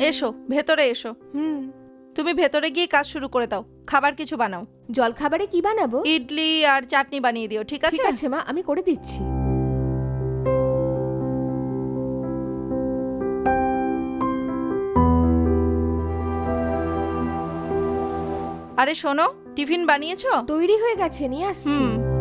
এসো ভেতরে এসো। হুম। তুমি ভেতরে গিয়ে কাজ শুরু করে দাও। খাবার কিছু বানাও। জলখাবারে কি বানাবো? ইডলি আর চাটনি বানিয়ে দিও ঠিক আছে? ঠিক আছে মা আমি করে দিচ্ছি। আরে শোনো টিফিন বানিয়েছো? তৈরি হয়ে গেছে নিয়ে আসছি। হুম।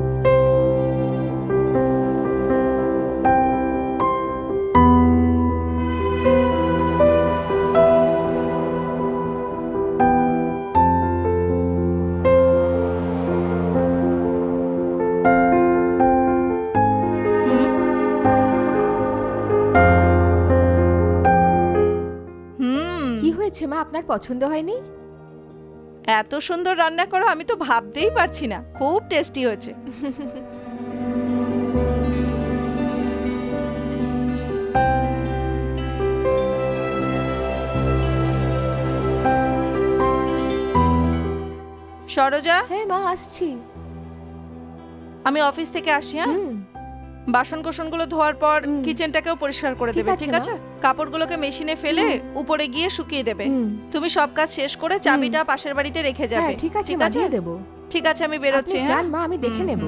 হয়েছে মা আপনার পছন্দ হয়নি? এত সুন্দর রান্না করো আমি তো ভাবতেই পারছি না। খুব টেস্টি হয়েছে। সরোজা? হ্যাঁ মা আসছি। আমি অফিস থেকে আসি হ্যাঁ? বাসন কোসনগুলো ধোয়ার পর কিচেনটাকেও পরিষ্কার করে দেবে ঠিক। আছে? কাপড়গুলোকে মেশিনে ফেলে উপরে গিয়ে শুকিয়ে দেবে। তুমি সব কাজ শেষ করে চাবিটা পাশের বাড়িতে রেখে যাবে হ্যাঁ ঠিক আছে ঠিক আছে? আমি বেরোচ্ছি হ্যাঁ? মা আমি দেখে নেব।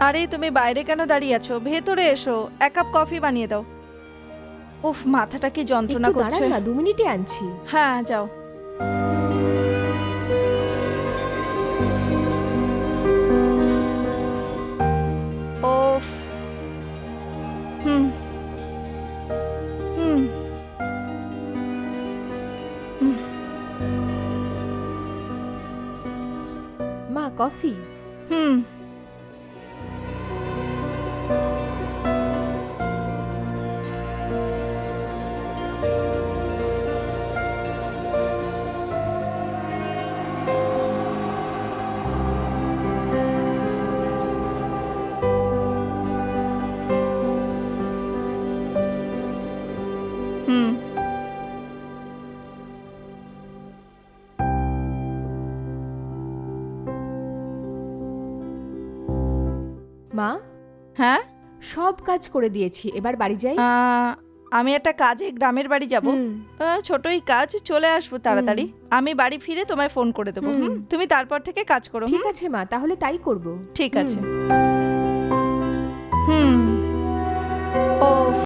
আরে তুমি বাইরে কেন দাঁড়িয়ে আছো? ভেতরে এসো। এক কাপ কফি বানিয়ে দাও। উফ মাথাটা কি যন্ত্রণা একটু করছে। দাঁড়ান না দু মিনিটে আনছি। হ্যাঁ যাও। ওফ। হুম। হুম। মা কফি? হুম। হুম। মা? হ্যাঁ? সব কাজ করে দিয়েছি এবার বাড়ি যাই? আহ, আমি একটা কাজে গ্রামের বাড়ি যাব। হুম, আহ, ছোটই কাজ চলে আসব তাড়াতাড়ি। আমি বাড়ি ফিরে তোমায় ফোন করে দেবো হুম। হুম? তুমি তারপর থেকে কাজ করো ঠিক হুম? আছে মা তাহলে তাই করব। ঠিক আছে। হুম।